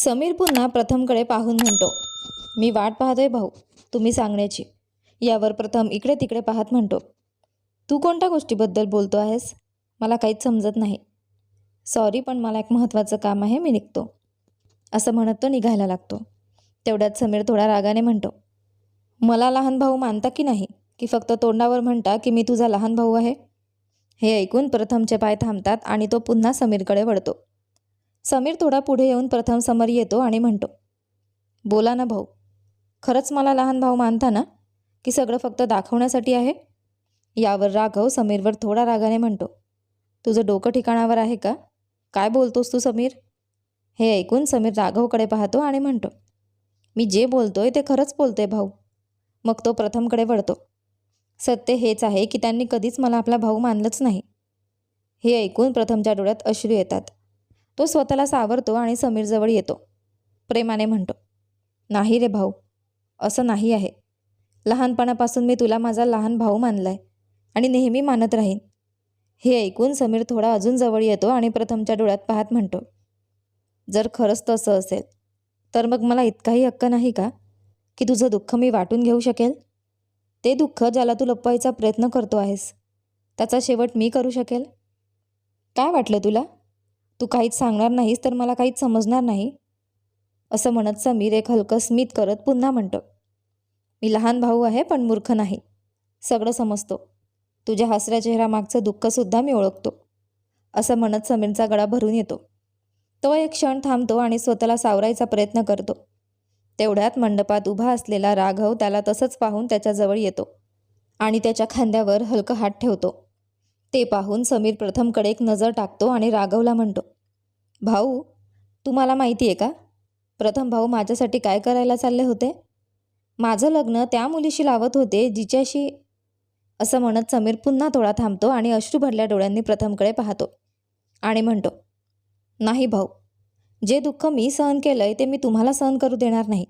समीर पुन्हा प्रथमकडे पाहून म्हणतो मी वाट पाहतोय भाऊ तुम्ही सांगण्याची. यावर प्रथम इकडे तिकडे पाहत म्हणतो तू कोणत्या गोष्टीबद्दल बोलतो आहेस? मला काहीच समजत नाही. सॉरी पण मला एक महत्त्वाचं काम आहे मी निघतो. असं म्हणत तो निघायला लागतो. तेवढ्यात समीर थोडा रागाने म्हणतो मला लहान भाऊ मानता की नाही? की फक्त तोंडावर म्हणता की मी तुझा लहान भाऊ आहे? हे ऐकून प्रथमचे पाय थांबतात आणि तो पुन्हा समीरकडे वळतो. समीर थोडा पुढे येऊन प्रथम समोर येतो आणि म्हणतो बोला ना भाऊ खरंच मला लहान भाऊ मानता ना की सगळं फक्त दाखवण्यासाठी आहे? यावर राघव समीरवर थोडा रागाने म्हणतो तुझं डोकं ठिकाणावर आहे का? काय बोलतोस तू समीर? हे ऐकून समीर राघवकडे पाहतो आणि म्हणतो मी जे बोलतोय ते खरंच बोलतोय भाऊ. मग तो प्रथमकडे वळतो सत्य हेच आहे की त्यांनी कधीच मला आपला भाऊ मानलंच नाही. हे ऐकून प्रथमच्या डोळ्यात अश्रू येतात. तो स्वतःला सावरतो आणि समीरजवळ येतो. प्रेमाने म्हणतो नाही रे भाऊ असं नाही आहे. लहानपणापासून मी तुला माझा लहान भाऊ मानलाय आणि नेहमी मानत राहीन. हे ऐकून समीर थोडा अजून जवळ येतो आणि प्रथमच्या डोळ्यात पाहत म्हणतो जर खरंच तसं असेल तर मग मला इतकाही हक्क नाही का की तुझं दुःख मी वाटून घेऊ शकेल? ते दुःख ज्याला तू लपवायचा प्रयत्न करतो आहेस त्याचा शेवट मी करू शकेल? काय वाटलं तुला? तू काहीच सांगणार नाहीस तर मला काहीच समजणार नाही. असं म्हणत समीर एक हलकं स्मित करत पुन्हा म्हणतो मी लहान भाऊ आहे पण मूर्ख नाही. सगळं समजतो. तुझ्या हसऱ्या चेहरामागचं दुःखसुद्धा मी ओळखतो. असं म्हणत समीरचा गळा भरून येतो. तो एक क्षण थांबतो आणि स्वतःला सावरायचा प्रयत्न करतो. तेवढ्यात मंडपात उभा असलेला राघव त्याला तसंच पाहून त्याच्याजवळ येतो आणि त्याच्या खांद्यावर हलकं हात ठेवतो. ते पाहून समीर प्रथमकडे एक नजर टाकतो आणि राघवला म्हणतो भाऊ तुम्हाला माहिती आहे का? प्रथम भाऊ माझ्यासाठी काय करायला चालले होते? माझं लग्न त्या मुलीशी लावत होते जिच्याशी असं म्हणत समीर पुन्हा थोडा थांबतो आणि अश्रू भरल्या डोळ्यांनी प्रथमकडे पाहतो आणि म्हणतो नाही भाऊ जे दुःख मी सहन केलं आहे ते मी तुम्हाला सहन करू देणार नाही.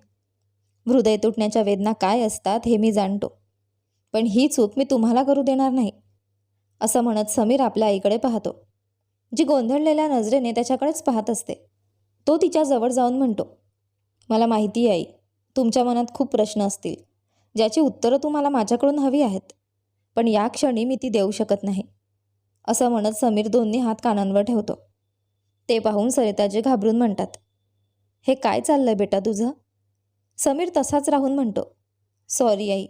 हृदय तुटण्याच्या वेदना काय असतात हे मी जाणतो. पण ही चूक मी तुम्हाला करू देणार नाही. असं म्हणत समीर आपल्या आईकडे पाहतो. जी गोंधळलेल्या नजरेने त्याच्याकडेच पाहत असते. तो तिच्या जवळ जाऊन म्हणतो मला माहिती आहे आई तुमच्या मनात खूप प्रश्न असतील. ज्याची उत्तरं तुम्हाला माझ्याकडून हवी आहेत. पण या क्षणी मी ती देऊ शकत नाही. असं म्हणत समीर दोन्ही हात कानांवर ठेवतो. ते पाहून सरिताजी घाबरून म्हणतात हे काय चाललंय बेटा तुझं? समीर तसाच राहून म्हणतो सॉरी आई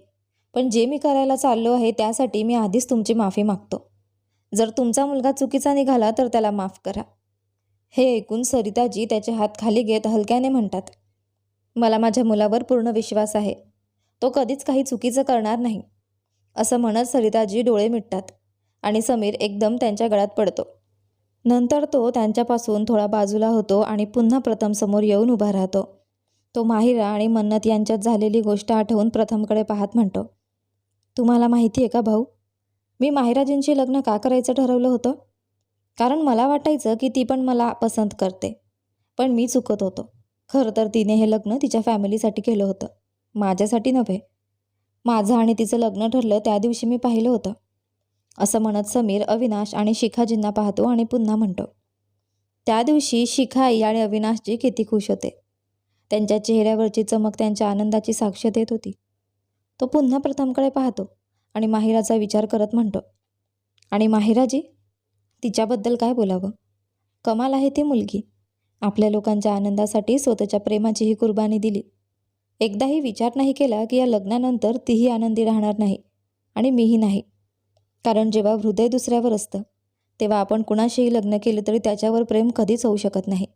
पण जे मी करायला चाललो आहे त्यासाठी मी आधीच तुमची माफी मागतो. जर तुमचा मुलगा चुकीचा निघाला तर त्याला माफ करा. हे ऐकून सरिताजी त्याचे हात खाली घेत हलक्याने म्हणतात मला माझ्या मुलावर पूर्ण विश्वास आहे. तो कधीच काही चुकीचं करणार नाही. असं म्हणत सरिताजी डोळे मिटतात आणि समीर एकदम त्यांच्या गळ्यात पडतो. नंतर तो त्यांच्यापासून थोडा बाजूला होतो आणि पुन्हा प्रथम समोर येऊन उभा राहतो. तो माहिरा आणि मन्नत यांच्यात झालेली गोष्ट आठवून प्रथमकडे पाहत म्हणतो तुम्हाला माहिती आहे का भाऊ? मी माहिराजींशी लग्न का करायचं ठरवलं होतं? कारण मला वाटायचं की ती पण मला पसंत करते. पण मी चुकत होतो. खरं तर तिने हे लग्न तिच्या फॅमिलीसाठी केलं होतं. माझ्यासाठी नव्हे. माझं आणि तिचं लग्न ठरलं त्या दिवशी मी पाहिलं होतं. असं म्हणत समीर अविनाश आणि शिखाजींना पाहतो आणि पुन्हा म्हणतो त्या दिवशी शिखा आई आणि अविनाशजी किती खुश होते. त्यांच्या चेहऱ्यावरची चमक त्यांच्या आनंदाची साक्ष देत होती. तो पुन्हा प्रथमकडे पाहतो आणि माहिराचा विचार करत म्हणतो आणि माहिराजी तिच्याबद्दल काय बोलावं? कमाल आहे ती मुलगी. आपल्या लोकांच्या आनंदासाठी स्वतःच्या प्रेमाची ही कुर्बानी दिली. एकदाही विचार नाही केला की या लग्नानंतर तीही आनंदी राहणार नाही आणि मीही नाही. कारण जेव्हा हृदय दुसऱ्यावर असतं तेव्हा आपण कुणाशीही लग्न केलं तरी त्याच्यावर प्रेम कधीच होऊ शकत नाही.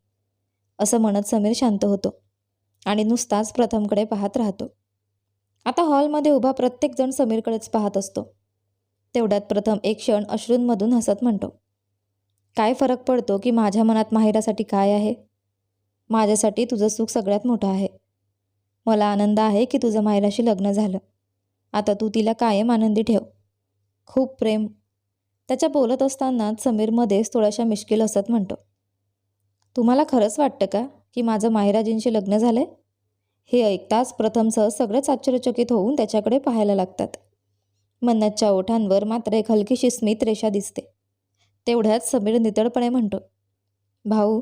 असं म्हणत समीर शांत होतो आणि नुसताच प्रथमकडे पाहत राहतो. आता हॉलमध्ये उभा प्रत्येकजण समीरकडेच पाहत असतो. तेवढ्यात प्रथम एक क्षण अश्रूंमधून हसत म्हणतो काय फरक पडतो की माझ्या मनात माहेरासाठी काय आहे? माझ्यासाठी तुझं सुख सगळ्यात मोठं आहे. मला आनंद आहे की तुझं माहेराशी लग्न झालं. आता तू तिला कायम आनंदी ठेव. खूप प्रेम. त्याच्या बोलत असतानाच समीरमध्येच थोड्याशा मिश्किल हसत म्हणतो तुम्हाला खरंच वाटतं का की माझं माहेराजींशी लग्न झालंय? हे ऐकताच प्रथमसह सगळेच आश्चर्यचकित होऊन त्याच्याकडे पाहायला लागतात. मन्नतच्या ओठांवर मात्र एक हलकीशी स्मित रेषा दिसते. तेवढ्यात समीर नितळपणे म्हणतो भाऊ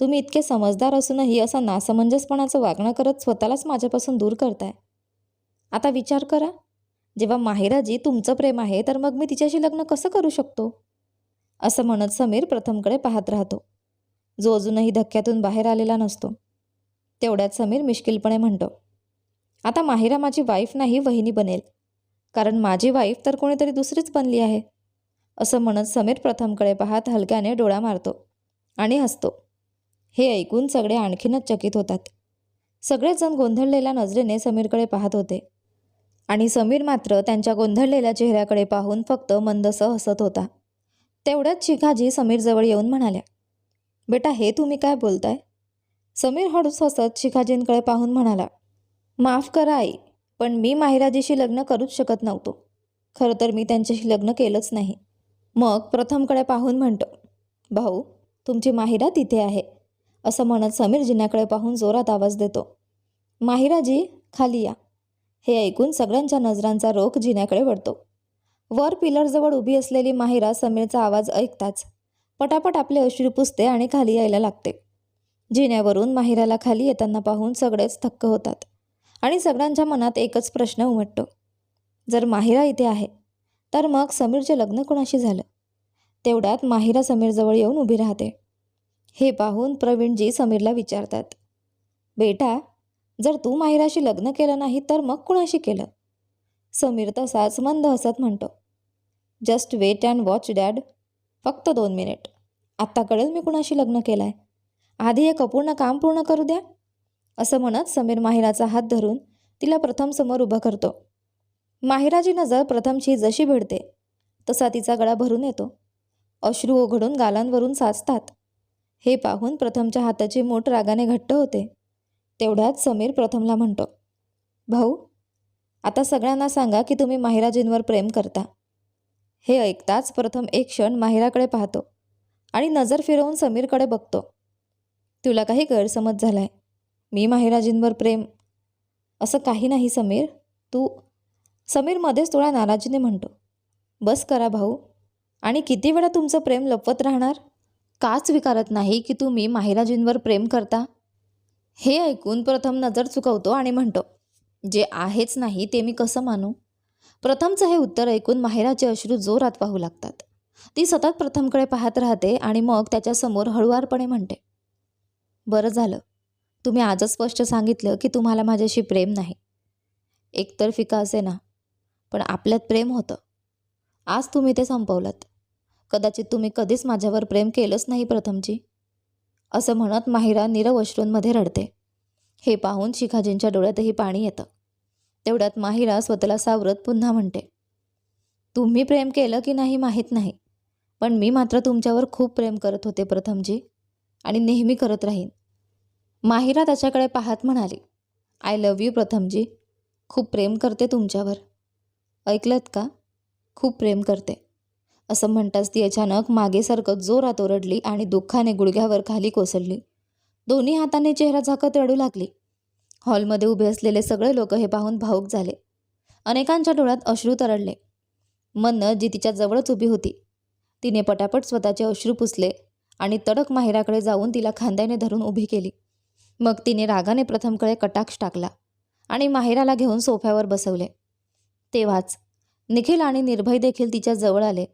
तुम्ही इतके समजदार असूनही असं नासमंजसपणाचं वागणं करत स्वतःलाच माझ्यापासून दूर करताय. आता विचार करा जेव्हा माहिराजी तुमचं प्रेम आहे तर मग मी तिच्याशी लग्न कसं करू शकतो? असं म्हणत समीर प्रथमकडे पाहत राहतो. जो अजूनही धक्क्यातून बाहेर आलेला नसतो. तेवढ्यात समीर मिश्किलपणे म्हणतो आता माहिरा माझी वाईफ नाही वहिनी बनेल. कारण माझी वाईफ तर कोणीतरी दुसरीच बनली आहे. असं म्हणत समीर प्रथमकडे पाहत हलक्याने डोळा मारतो आणि हसतो. हे ऐकून सगळे आणखीनच चकित होतात. सगळेच जण गोंधळलेल्या नजरेने समीरकडे पाहत होते आणि समीर मात्र त्यांच्या गोंधळलेल्या चेहऱ्याकडे पाहून फक्त मंदसं हसत होता. तेवढ्याच शिखाजी समीरजवळ येऊन म्हणाल्या बेटा हे तुम्ही काय बोलताय? समीर हळूच हसत शिखाजींकडे पाहून म्हणाला माफ करा आई पण मी माहिराजीशी लग्न करूच शकत नव्हतो. खरं तर मी त्यांच्याशी लग्न केलंच नाही. मग प्रथमकडे पाहून म्हणतो भाऊ तुमची माहिरा तिथे आहे. असं म्हणत समीर जिन्याकडे पाहून जोरात आवाज देतो माहिराजी खाली या. हे ऐकून सगळ्यांच्या नजरांचा रोख जिन्याकडे वळतो. वर पिलरजवळ उभी असलेली माहिरा समीरचा आवाज ऐकताच पटापट आपले अश्रू पुसते आणि खाली यायला लागते. जिन्यावरून माहिराला खाली येताना पाहून सगळेच थक्क होतात आणि सगळ्यांच्या मनात एकच प्रश्न उमटतो. जर माहिरा इथे आहे तर मग समीरचे लग्न कुणाशी झालं? तेवढ्यात माहिरा समीरजवळ येऊन उभी राहते. हे पाहून प्रवीणजी समीरला विचारतात बेटा जर तू माहिराशी लग्न केलं नाही तर मग कुणाशी केलं? समीर तसाच मंद हसत म्हणतो just wait and watch dad फक्त दोन मिनिट. आत्ता कळेल मी कुणाशी लग्न केलं आहे आधी एक अपूर्ण काम पूर्ण करू द्या. असं म्हणत समीर माहिराचा हात धरून तिला प्रथम समोर उभं करतो. माहिराची नजर प्रथमशी जशी भिडते तसा तिचा गळा भरून येतो. अश्रू ओघडून गालांवरून साचतात. हे पाहून प्रथमच्या हाताची मूठ रागाने घट्ट होते. तेवढ्यात समीर प्रथमला म्हणतो भाऊ आता सगळ्यांना सांगा की तुम्ही माहिराजींवर प्रेम करता. हे ऐकताच प्रथम एक क्षण माहिराकडे पाहतो आणि नजर फिरवून समीरकडे बघतो. तुला काही गैरसमज झाला आहे मी माहिराजींवर प्रेम. असं काही नाही समीर. तू समीर मध्येच थोडा नाराजीने म्हणतो. बस करा भाऊ. आणि किती वेळा तुमचं प्रेम लपवत राहणार? का स्वीकारत नाही की तुम्ही माहिराजींवर प्रेम करता? हे ऐकून प्रथम नजर चुकवतो आणि म्हणतो जे आहेच नाही ते मी कसं मानू? प्रथमचं हे उत्तर ऐकून माहिराचे अश्रू जोरात वाहू लागतात. ती सतत प्रथमकडे पाहत राहते आणि मग त्याच्यासमोर हळुवारपणे म्हणते बरं झालं. तुम्ही आजच स्पष्ट सांगितलं की तुम्हाला माझ्याशी प्रेम नाही. एकतर फिका असे ना पण आपल्यात प्रेम होतं. आज तुम्ही ते संपवलं कदाचित तुम्ही कधीच माझ्यावर प्रेम केलंच नाही प्रथमची असं म्हणत माहिरा नीरव अश्रूंमध्ये रडते. हे पाहून शिखाजींच्या डोळ्यातही पाणी येतं. तेवढ्यात माहिरा स्वतःला सावरत पुन्हा म्हणते तुम्ही प्रेम केलं की नाही माहीत नाही पण मी मात्र तुमच्यावर खूप प्रेम करत होते प्रथमजी आणि नेहमी करत राहीन. माहिरा त्याच्याकडे पाहत म्हणाली आय लव्ह यू प्रथमजी. खूप प्रेम करते तुमच्यावर. ऐकलत का? खूप प्रेम करते. असं म्हणताच ती अचानक मागेसारखं जोरात ओरडली आणि दुःखाने गुडघ्यावर खाली कोसळली. दोन्ही हाताने चेहरा झाकत रडू लागली. हॉलमध्ये उभे असलेले सगळे लोक हे पाहून भाऊक झाले. अनेकांच्या डोळ्यात अश्रू तरडले. मन्न जी तिच्या जवळच उभी होती. तिने पटापट स्वतःचे अश्रू पुसले आणि तडक माहिराकडे जाऊन तिला खांद्याने धरून उभी केली. मग तिने रागाने प्रथमकडे कटाक्ष टाकला आणि माहिराला घेऊन सोफ्यावर बसवले. तेव्हाच निखिल आणि निर्भय देखील तिच्या जवळ आले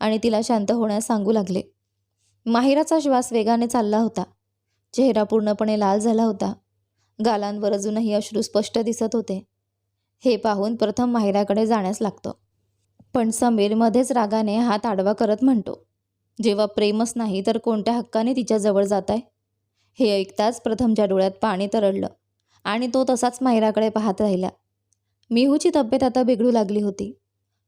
आणि तिला शांत होण्यास सांगू लागले. माहिराचा श्वास वेगाने चालला होता. चेहरा पूर्णपणे लाल झाला होता. गालांवर अजूनही अश्रू स्पष्ट दिसत होते. हे पाहून प्रथम माहिराकडे जाण्यास लागतो. पण समीर मध्येच रागाने हात आडवा करत म्हणतो जेव्हा प्रेमच नाही तर कोणत्या हक्काने तिच्या जवळ जात आहे हे ऐकताच प्रथमच्या डोळ्यात पाणी तरळलं आणि तो तसाच माहिराकडे पाहत राहिला. मिहूची तब्येत आता बिघडू लागली होती.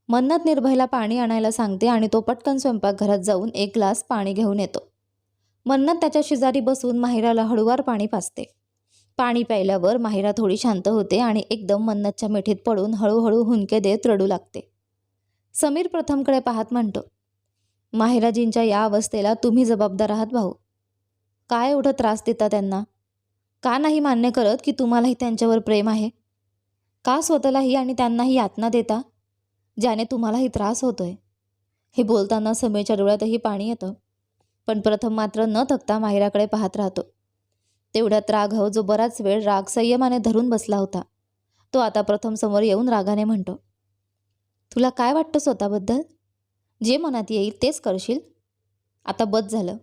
मन्नत निर्भयला पाणी आणायला सांगते आणि तो पटकन स्वयंपाकघरात जाऊन एक ग्लास पाणी घेऊन येतो. मन्नत त्याच्या शेजारी बसून माहिराला हळूवार पाणी पाजते. पाणी प्यायल्यावर माहिरा थोडी शांत होते आणि एकदम मन्नतच्या मिठीत पडून हळूहळू हुंके देत रडू लागते. समीर प्रथमकडे पाहत म्हणतो माहिराजींच्या या अवस्थेला तुम्ही जबाबदार आहात भाऊ. काय एवढं त्रास देता त्यांना? का नाही मान्य करत की तुम्हालाही त्यांच्यावर प्रेम आहे? का स्वतःलाही आणि त्यांनाही यातना देता ज्याने तुम्हालाही त्रास होतोय? हे बोलताना समीरच्या डोळ्यातही पाणी येतं. पण प्रथम मात्र न थकता माहिराकडे पाहत राहतो. तेवढ्यात राघव जो बराच वेळ राग संयमाने धरून बसला होता तो आता प्रथम समोर येऊन रागाने म्हणतो तुला काय वाटतं स्वतःबद्दल? जे मनात येईल तेच करशील? आता बस झालं.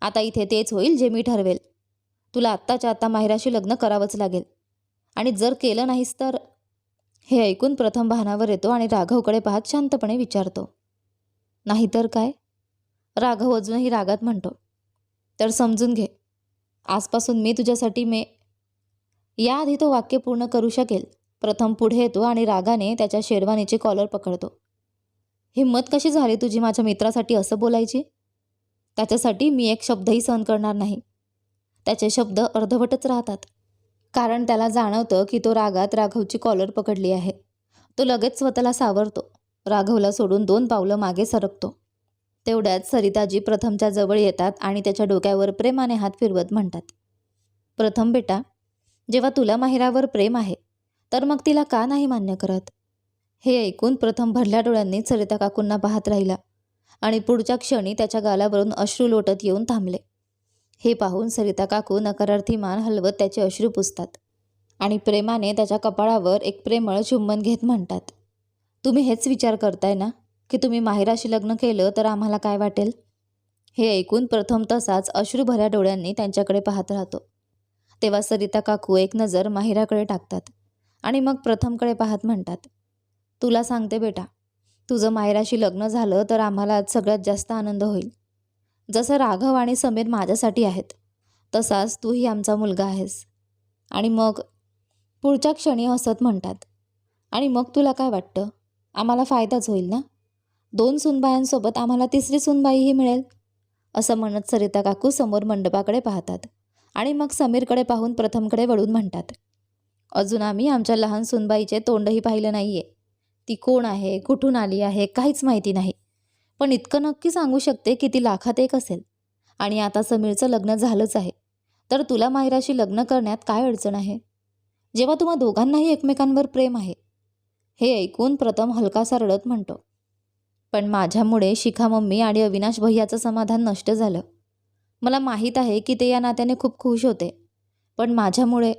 आता इथे तेच होईल जे मी ठरवेल. तुला आत्ताच्या आत्ता माहिराशी लग्न करावंच लागेल. आणि जर केलं नाहीस तर हे ऐकून प्रथम भानावर येतो आणि राघवकडे पाहत शांतपणे विचारतो. नाहीतर काय? राघव अजूनही रागात म्हणतो. तर समजून घे. आजपासून मी तुझ्यासाठी मे याआधी तो वाक्य पूर्ण करू शकेल. प्रथम पुढे येतो आणि रागाने त्याच्या शेरवानीचे कॉलर पकडतो. हिंमत कशी झाली तुझी माझ्या मित्रासाठी असं बोलायची? त्याच्यासाठी मी एक शब्दही सहन करणार नाही. त्याचे शब्द अर्धवटच राहतात. कारण त्याला जाणवतं की तो रागात राघवची कॉलर पकडली आहे. तो लगेच स्वतःला सावरतो. राघवला सोडून दोन पावलं मागे सरकतो. तेवढ्यात सरिताजी प्रथमच्या जवळ येतात आणि त्याच्या डोक्यावर प्रेमाने हात फिरवत म्हणतात. प्रथम बेटा जेव्हा तुला माहिरावर प्रेम आहे तर मग तिला का नाही मान्य करत? हे ऐकून प्रथम भरल्या डोळ्यांनी सरिता काकूंना पाहत राहिला. आणि पुढच्या क्षणी त्याच्या गालावरून अश्रू लोटत येऊन थांबले. हे पाहून सरिता काकू नकारार्थी मान हलवत त्याचे अश्रू पुसतात आणि प्रेमाने त्याच्या कपाळावर एक प्रेमळ चुंबन घेत म्हणतात तुम्ही हेच विचार करताय ना की तुम्ही माहिराशी लग्न केलं तर आम्हाला काय वाटेल? हे ऐकून प्रथम तसाच अश्रू भऱ्या डोळ्यांनी त्यांच्याकडे पाहत राहतो. तेव्हा सरिता काकू एक नजर माहिराकडे टाकतात आणि मग प्रथमकडे पाहत म्हणतात तुला सांगते बेटा तुझं मायराशी लग्न झालं तर आम्हाला सगळ्यात जास्त आनंद होईल. जसं राघव आणि समीर माझ्यासाठी आहेत तसाच तूही आमचा मुलगा आहेस. आणि मग पुढच्या क्षणी हसत म्हणतात आणि मग तुला काय वाटतं? आम्हाला फायदाच होईल ना? दोन सुनबायांसोबत आम्हाला तिसरी सुनबाईही मिळेल? असं म्हणत सरिता काकू समोर मंडपाकडे पाहतात आणि मग समीरकडे पाहून प्रथमकडे वळून म्हणतात अजून आम्ही आमच्या लहान सुनबाईचे तोंडही पाहिलं नाही आहे ती कोण आहे कुठून आली आहे काहीच माहिती नाही. पण इतकं नक्की सांगू शकते की ती लाखात एक असेल. आणि आता समीरचं लग्न झालंच आहे. तर तुला माहिराशी लग्न करण्यात काय अडचण आहे? जेव्हा तुम्हा दोघांनाही एकमेकांवर प्रेम आहे. हे ऐकून प्रथम हलकासा रडत म्हणतो. पण माझ्यामुळे शिखा मम्मी आणि अविनाश भैयाचं समाधान नष्ट झालं. मला माहीत आहे की ते या नात्याने खूप खुश होते. पण माझ्यामुळे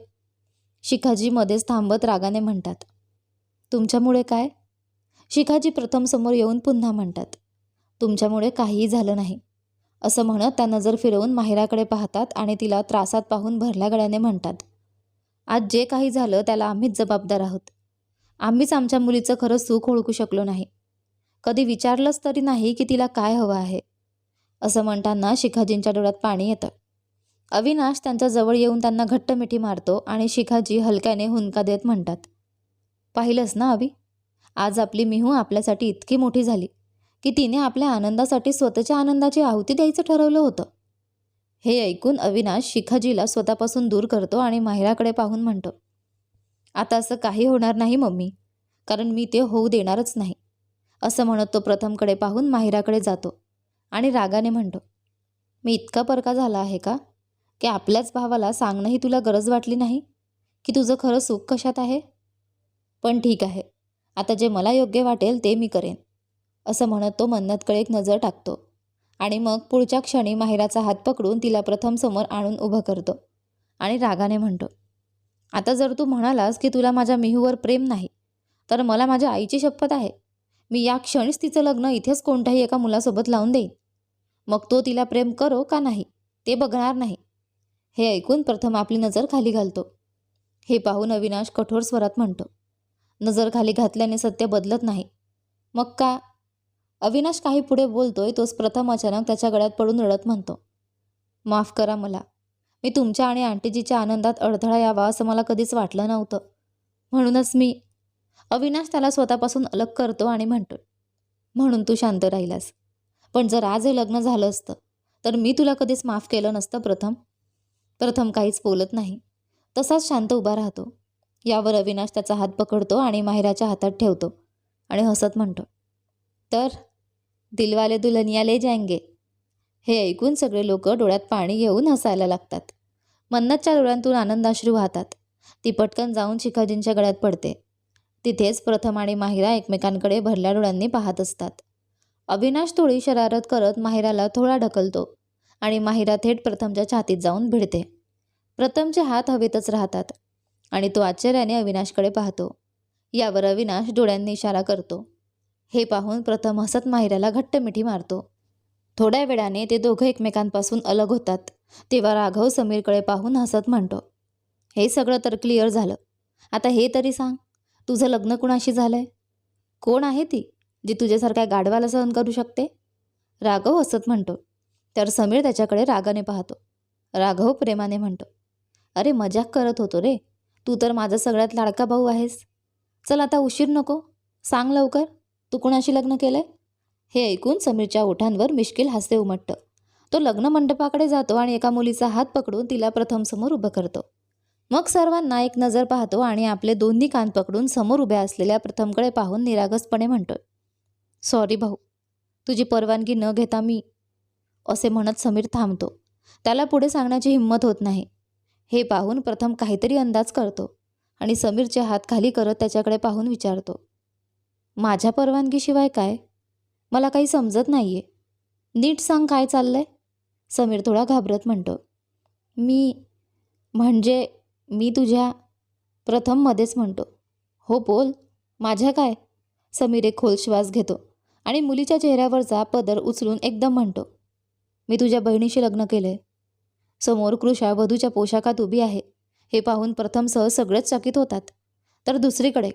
शिखाजी मध्येच थांबत रागाने म्हणतात. तुमच्यामुळे काय? शिखाजी प्रथम समोर येऊन पुन्हा म्हणतात तुमच्यामुळे काहीही झालं नाही. असं म्हणत त्या नजर फिरवून माहिराकडे पाहतात आणि तिला त्रासात पाहून भरल्या गळ्याने म्हणतात आज जे काही झालं त्याला आम्हीच जबाबदार आहोत. आम्हीच आमच्या मुलीचं खरं सुख ओळखू शकलो नाही. कधी विचारलंच तरी नाही की तिला काय हवं आहे. असं म्हणताना शिखाजींच्या डोळ्यात पाणी येतं. अविनाश त्यांच्या जवळ येऊन त्यांना घट्ट मिठी मारतो आणि शिखाजी हलक्याने हुंका देत म्हणतात पाहिलंस ना अभि? आज आपली मिहू आपल्यासाठी इतकी मोठी झाली की तिने आपल्या आनंदासाठी स्वतःच्या आनंदाची आहुती द्यायचं ठरवलं होतं. हे ऐकून अविनाश शिखाजीला स्वतःपासून दूर करतो आणि माहिराकडे पाहून म्हणतो आता असं काही होणार नाही मम्मी कारण मी ते होऊ देणारच नाही असं म्हणत तो प्रथमकडे पाहून माहिराकडे जातो आणि रागाने म्हणतो मी इतका परका झाला आहे का? की आपल्याच भावाला सांगणंही तुला गरज वाटली नाही? की तुझं खरं सुख कशात आहे? पण ठीक आहे आता जे मला योग्य वाटेल ते मी करेन. असं म्हणत तो मन्नतकडे एक नजर टाकतो. आणि मग पुढच्या क्षणी माहिराचा हात पकडून तिला प्रथम समोर आणून उभं करतो. आणि रागाने म्हणतो आता जर तू म्हणालास की तुला माझ्या मिहूवर प्रेम नाही तर मला माझ्या आईची शपथ आहे. मी या क्षणीच तिचं लग्न इथेच कोणत्याही एका मुलासोबत लावून देईन. मग तो तिला प्रेम करो का नाही ते बघणार नाही. हे ऐकून प्रथम आपली नजर खाली घालतो. हे पाहून अविनाश कठोर स्वरात म्हणतो नजर खाली घातल्याने सत्य बदलत नाही. मग का? अविनाश काही पुढे बोलतोय तोच प्रथम अचानक त्याच्या गळ्यात पडून रडत म्हणतो. माफ करा मला. मी तुमच्या आणि आंटीजीच्या आनंदात अडथळा यावा असं मला कधीच वाटलं नव्हतं. म्हणूनच मी अविनाश त्याला स्वतःपासून अलग करतो आणि म्हणतो म्हणून तू शांत राहिलास. पण जर आज हे लग्न झालं असतं तर मी तुला कधीच माफ केलं नसतं प्रथम. प्रथम काहीच बोलत नाही. तसाच शांत उभा राहतो. यावर अविनाश त्याचा हात पकडतो आणि माहिराच्या हातात ठेवतो आणि हसत म्हणतो तर दिलवाले दुल्हनिया ले जायंगे. हे ऐकून सगळे लोक डोळ्यात पाणी घेऊन हसायला लागतात. मन्नतच्या डोळ्यांतून आनंदाश्रू वाहतात. ती पटकन जाऊन शिखाजींच्या गळ्यात पडते. तिथेच प्रथम आणि माहिरा एकमेकांकडे भरल्या डोळ्यांनी पाहत असतात. अविनाश थोडी शरारत करत माहिराला थोडा ढकलतो आणि माहिरा थेट प्रथमच्या छातीत जाऊन भिडते. प्रथमचे हात हवेतच राहतात. आणि तो आश्चर्याने अविनाशकडे पाहतो. यावर अविनाश डोळ्यांनी इशारा करतो. हे पाहून प्रथम हसत माहिराला घट्ट मिठी मारतो. थोड्या वेळाने ते दोघं एकमेकांपासून अलग होतात. तेव्हा राघव समीरकडे पाहून हसत म्हणतो हे सगळं तर क्लिअर झालं. आता हे तरी सांग तुझं लग्न कुणाशी झालंय? कोण आहे ती जी तुझ्यासारख्या गाढवाला सहन करू शकते? राघव हसत म्हणतो. तर समीर त्याच्याकडे रागाने पाहतो. राघव प्रेमाने म्हणतो अरे मजाक करत होतो रे. तू तर माझा सगळ्यात लाडका भाऊ आहेस. चल आता उशीर नको. सांग लवकर. तू कुणाशी लग्न केलंय? हे ऐकून समीरच्या ओठांवर मिश्किल हास्य उमटतं. तो लग्न मंडपाकडे जातो आणि एका मुलीचा हात पकडून तिला प्रथम समोर उभं करतो. मग सर्वांना एक नजर पाहतो आणि आपले दोन्ही कान पकडून समोर उभ्या असलेल्या प्रथमकडे पाहून निरागसपणे म्हणतो सॉरी भाऊ तुझी परवानगी न घेता मी असे म्हणत समीर थांबतो. त्याला पुढे सांगण्याची हिंमत होत नाही. हे पाहून प्रथम काहीतरी अंदाज करतो आणि समीरचे हात खाली करत त्याच्याकडे पाहून विचारतो माझ्या परवानगीशिवाय काय? मला काही समजत नाही आहे नीट सांग काय चाललंय. समीर थोडा घाबरत म्हणतो मी म्हणजे मी तुझ्या प्रथम मध्येच म्हणतो. हो बोल माझ्या काय? समीर एक खोल श्वास घेतो आणि मुलीच्या चेहऱ्यावरचा पदर उचलून एकदम म्हणतो मी तुझ्या बहिणीशी लग्न केलं आहे समोर कृषा वधूच्या पोशाखात उभी आहे. हे पाहून प्रथम सह सगळेच चकित होतात. तर दुसरीकडे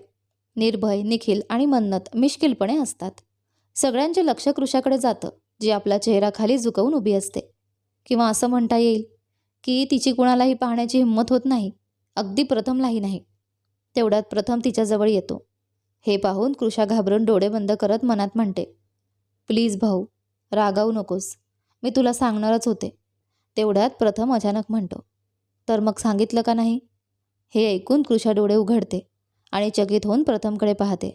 निर्भय निखिल आणि मन्नत मिश्किलपणे असतात. सगळ्यांचे लक्ष कृषाकडे जातं जी आपला चेहरा खाली झुकवून उभी असते. किंवा असं म्हणता येईल की तिची कुणालाही पाहण्याची हिंमत होत नाही अगदी प्रथमलाही नाही. तेवढ्यात प्रथम तिच्याजवळ येतो. हे पाहून कृषा घाबरून डोळे बंद करत मनात म्हणते प्लीज भाऊ रागावू नकोस. मी तुला सांगणारच होते. तेवढ्यात प्रथम अचानक म्हणतो तर मग सांगितलं का नाही? हे ऐकून कृषा डोळे उघडते आणि चकित होऊन प्रथमकडे पाहते.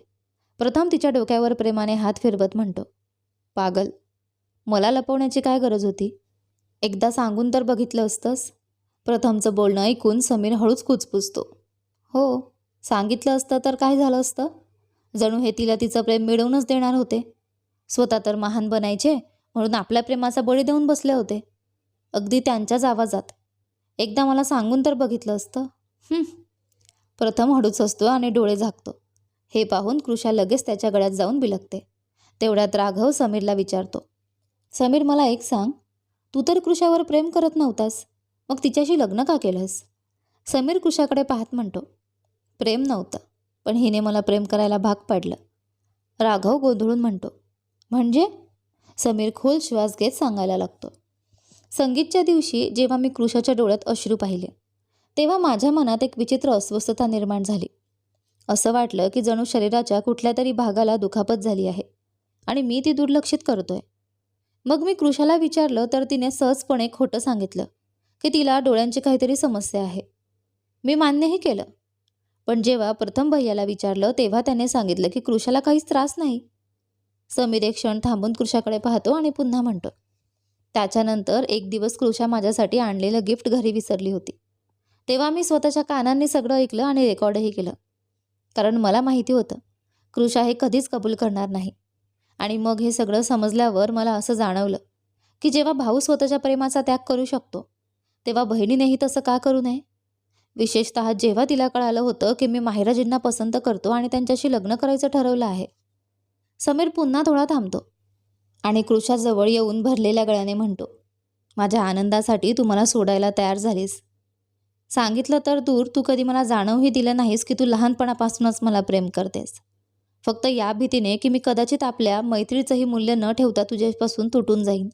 प्रथम तिच्या डोक्यावर प्रेमाने हात फिरवत म्हणतो पागल मला लपवण्याची काय गरज होती? एकदा सांगून तर बघितलं असतंस. प्रथमचं बोलणं ऐकून समीर हळूच कुचपुचतो हो सांगितलं असतं तर काय झालं असतं? जणू हे तिला तिचं प्रेम मिळवूनच देणार होते. स्वतः तर महान बनायचे म्हणून आपल्या प्रेमाचा बळी देऊन बसले होते. अगदी त्यांच्याच आवाजात. एकदा मला सांगून तर बघितलं असतं. प्रथम हळूच असतो आणि डोळे झाकतो. हे पाहून कृषा लगेच त्याच्या गळ्यात जाऊन बिलकते तेवढ्यात राघव समीरला विचारतो समीर मला एक सांग. तू तर कृषावर प्रेम करत नव्हतास. मग तिच्याशी लग्न का केलंस? समीर कृषाकडे पाहत म्हणतो प्रेम नव्हतं पण हिने मला प्रेम करायला भाग पाडलं. राघव गोंधळून म्हणतो म्हणजे? समीर खोल श्वास घेत सांगायला लागतो. संगीतच्या दिवशी जेव्हा मी कृषाच्या डोळ्यात अश्रू पाहिले तेव्हा माझ्या मनात एक विचित्र अस्वस्थता निर्माण झाली. असं वाटलं की जणू शरीराच्या कुठल्या तरी भागाला दुखापत झाली आहे आणि मी ती दुर्लक्षित करतोय. मग मी कृषाला विचारलं तर तिने सहजपणे खोटं सांगितलं की तिला डोळ्यांची काहीतरी समस्या आहे. मी मान्यही केलं. पण जेव्हा प्रथम भैयाला विचारलं तेव्हा त्याने सांगितलं की कृषाला काहीच त्रास नाही. समीर एक क्षण थांबून कृषाकडे पाहतो आणि पुन्हा म्हणतो त्याच्यानंतर एक दिवस कृषा माझ्यासाठी आणलेलं गिफ्ट घरी विसरली होती. तेव्हा मी स्वतःच्या कानांनी सगळं ऐकलं आणि रेकॉर्डही केलं. कारण मला माहिती होतं कृषा हे कधीच कबूल करणार नाही. आणि मग हे सगळं समजल्यावर मला असं जाणवलं की जेव्हा भाऊ स्वतःच्या प्रेमाचा त्याग करू शकतो तेव्हा बहिणीनेही तसं का करू नये? विशेषतः जेव्हा तिला कळालं होतं की मी माहिराजींना पसंत करतो आणि त्यांच्याशी लग्न करायचं ठरवलं आहे. समीर पुन्हा थोडा थांबतो. आणि कृषाजवळ येऊन भरलेल्या गळ्याने म्हणतो माझ्या आनंदासाठी तू मला सोडायला तयार झालीस. सांगितलं तर दूर तू कधी मला जाणवही दिलं नाहीस की तू लहानपणापासूनच मला प्रेम करतेस. फक्त या भीतीने की मी कदाचित आपल्या मैत्रीचंही मूल्य न ठेवता तुझ्यापासून तुटून जाईन.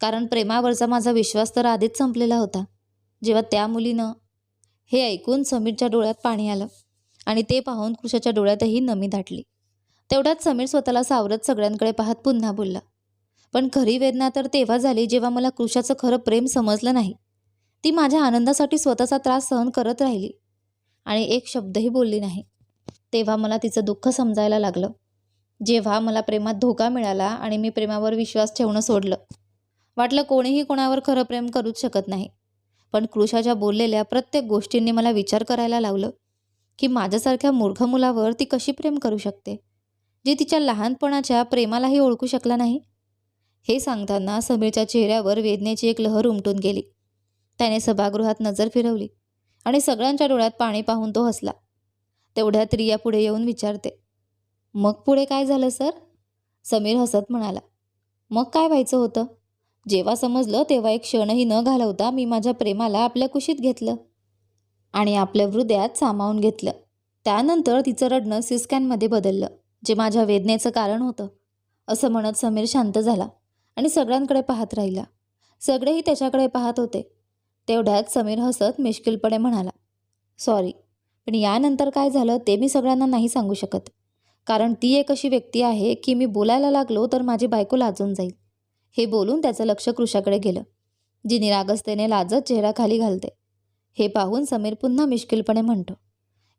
कारण प्रेमावरचा माझा विश्वास तर आधीच संपलेला होता. जेव्हा त्या मुलीनं हे ऐकून समीरच्या डोळ्यात पाणी आलं आणि ते पाहून कृषाच्या डोळ्यातही नमी दाटली. तेवढ्यात समीर स्वतःला सावरत सगळ्यांकडे पाहत पुन्हा बोलला. पण खरी वेदना तर तेव्हा झाली जेव्हा मला कृषाचं खरं प्रेम समजलं नाही. ती माझ्या आनंदासाठी स्वतःचा त्रास सहन करत राहिली. आणि एक शब्दही बोलली नाही. तेव्हा मला तिचं दुःख समजायला लागलं. जेव्हा मला प्रेमात धोका मिळाला आणि मी प्रेमावर विश्वास ठेवणं सोडलं. वाटलं कोणीही कोणावर खरं प्रेम करूच शकत नाही. पण कृषाच्या बोललेल्या प्रत्येक गोष्टींनी मला विचार करायला लावलं की माझ्यासारख्या मूर्ख मुलावर ती कशी प्रेम करू शकते? जी तिच्या लहानपणाच्या प्रेमालाही ओळखू शकला नाही? हे सांगताना समीरच्या चेहऱ्यावर वेदनेची एक लहर उमटून गेली. त्याने सभागृहात नजर फिरवली आणि सगळ्यांच्या डोळ्यात पाणी पाहून तो हसला. तेवढ्यात रिया पुढे येऊन विचारते मग पुढे काय झालं सर? समीर हसत म्हणाला मग काय व्हायचं होतं? जेव्हा समजलं तेव्हा एक क्षणही न घालवता मी माझ्या प्रेमाला आपल्या कुशीत घेतलं आणि आपल्या हृदयात सामावून घेतलं. त्यानंतर तिचं रडणं सिस्कॅनमध्ये बदललं. जे माझ्या वेदनेचं कारण होतं असं म्हणत समीर शांत झाला आणि सगळ्यांकडे पाहत राहिला. सगळेही त्याच्याकडे पाहत होते. तेवढ्यात समीर हसत मिश्किलपणे म्हणाला सॉरी पण यानंतर काय झालं ते मी सगळ्यांना नाही सांगू शकत. कारण ती एक अशी व्यक्ती आहे की मी बोलायला लागलो तर माझी बायको लाजून जाईल. हे बोलून त्याचं लक्ष कृषाकडे गेलं जी निरागसतेने लाजत चेहरा खाली घालते. हे पाहून समीर पुन्हा मिश्किलपणे म्हणतो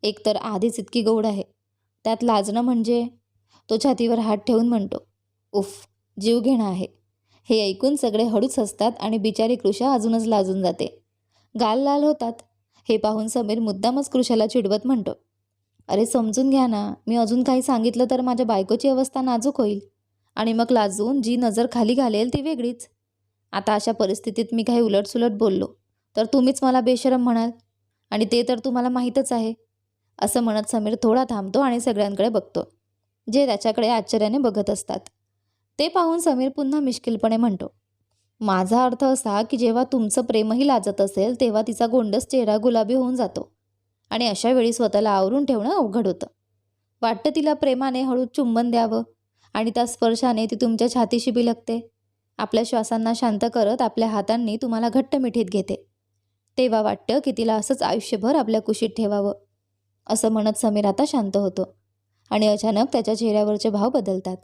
एकतर आधीच इतकी गौड आहे. त्यात लाजणं म्हणजे? तो छातीवर हात ठेवून म्हणतो उफ जीव घेणं आहे. हे ऐकून सगळे हळूच हसतात आणि बिचारी कृषा अजूनच लाजून जाते. गाल लाल होतात. हे पाहून समीर मुद्दामच कृषाला चिडवत म्हणतो अरे समजून घ्या ना मी अजून काही सांगितलं तर माझ्या बायकोची अवस्था नाजूक होईल. आणि मग लाजून जी नजर खाली घालेल ती वेगळीच. आता अशा परिस्थितीत मी काही उलटसुलट बोललो तर तुम्हीच मला बेशरम म्हणाल. आणि ते तर तुम्हाला माहीतच आहे. असं म्हणत समीर थोडा थांबतो आणि सगळ्यांकडे बघतो जे त्याच्याकडे आश्चर्याने बघत असतात. ते पाहून समीर पुन्हा मिश्किलपणे म्हणतो माझा अर्थ असा की जेव्हा तुमचं प्रेमही लाजत असेल तेव्हा तिचा गोंडस चेहरा गुलाबी होऊन जातो आणि अशा वेळी स्वतःला आवरून ठेवणं अवघड होतं. वाटतं तिला प्रेमाने हळू चुंबन द्यावं आणि त्या स्पर्शाने ती तुमच्या छातीशी बिलकते आपल्या श्वासांना शांत करत आपल्या हातांनी तुम्हाला घट्ट मिठीत घेते. तेव्हा वाटतं की तिला असंच आयुष्यभर आपल्या कुशीत ठेवावं. असं म्हणत समीर आता शांत होतो. आणि अचानक त्याच्या चेहऱ्यावरचे भाव बदलतात.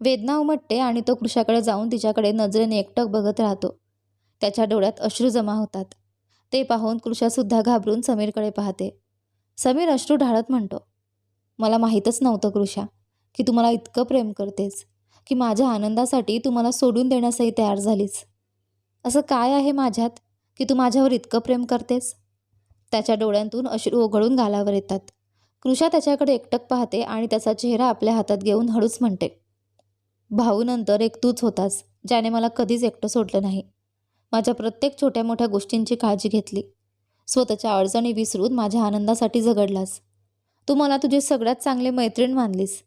वेदना उमटते आणि तो कृषाकडे जाऊन तिच्याकडे नजरेने एकटक बघत राहतो. त्याच्या डोळ्यात अश्रू जमा होतात. ते पाहून कृषासुद्धा घाबरून समीरकडे पाहते. समीर अश्रू ढाळत म्हणतो मला माहीतच नव्हतं कृषा की तू मला इतकं प्रेम करतेस की माझ्या आनंदासाठी तू मला सोडून देण्यासही तयार झालीस. असं काय आहे माझ्यात की तू माझ्यावर इतकं प्रेम करतेस? त्याच्या डोळ्यांतून अश्रू ओघळून गालावर येतात. कृषा त्याच्याकडे एकटक पाहते आणि त्याचा चेहरा आपल्या हातात घेऊन हळूच म्हणते भाऊनंतर एक तूच होतास ज्याने मला कधीच एकटं सोडलं नाही. माझ्या प्रत्येक छोट्या मोठ्या गोष्टींची काळजी घेतली. स्वतःच्या अडचणी विसरून माझ्या आनंदासाठी झगडलास. तू मला तुझे सगळ्यात चांगले मैत्रीण मानलीस.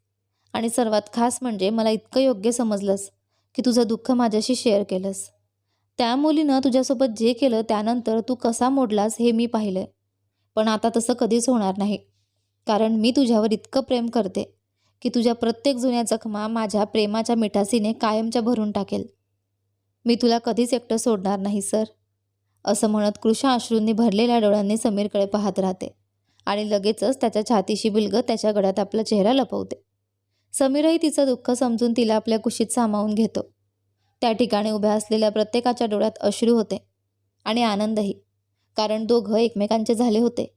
आणि सर्वात खास म्हणजे मला इतकं योग्य समजलंस की तुझं दुःख माझ्याशी शेअर केलंस. त्या मुलीनं तुझ्यासोबत जे केलं त्यानंतर तू कसा मोडलास हे मी पाहिलं पण आता तसं कधीच होणार नाही. कारण मी तुझ्यावर इतकं प्रेम करते की तुझ्या प्रत्येक जुन्या जखमा माझ्या प्रेमाच्या मिठासीने कायमच्या भरून टाकेल. मी तुला कधीच एकटं सोडणार नाही सर. असं म्हणत कृषा अश्रूंनी भरलेल्या डोळ्यांनी समीरकडे पाहत राहते आणि लगेचच त्याच्या छातीशी बिलगत त्याच्या गळ्यात आपला चेहरा लपवते. समीरही तिचं दुःख समजून तिला आपल्या कुशीत सामावून घेतो. त्या ठिकाणी उभ्या असलेल्या प्रत्येकाच्या डोळ्यात अश्रू होते आणि आनंदही. कारण दोघं एकमेकांचे झाले होते.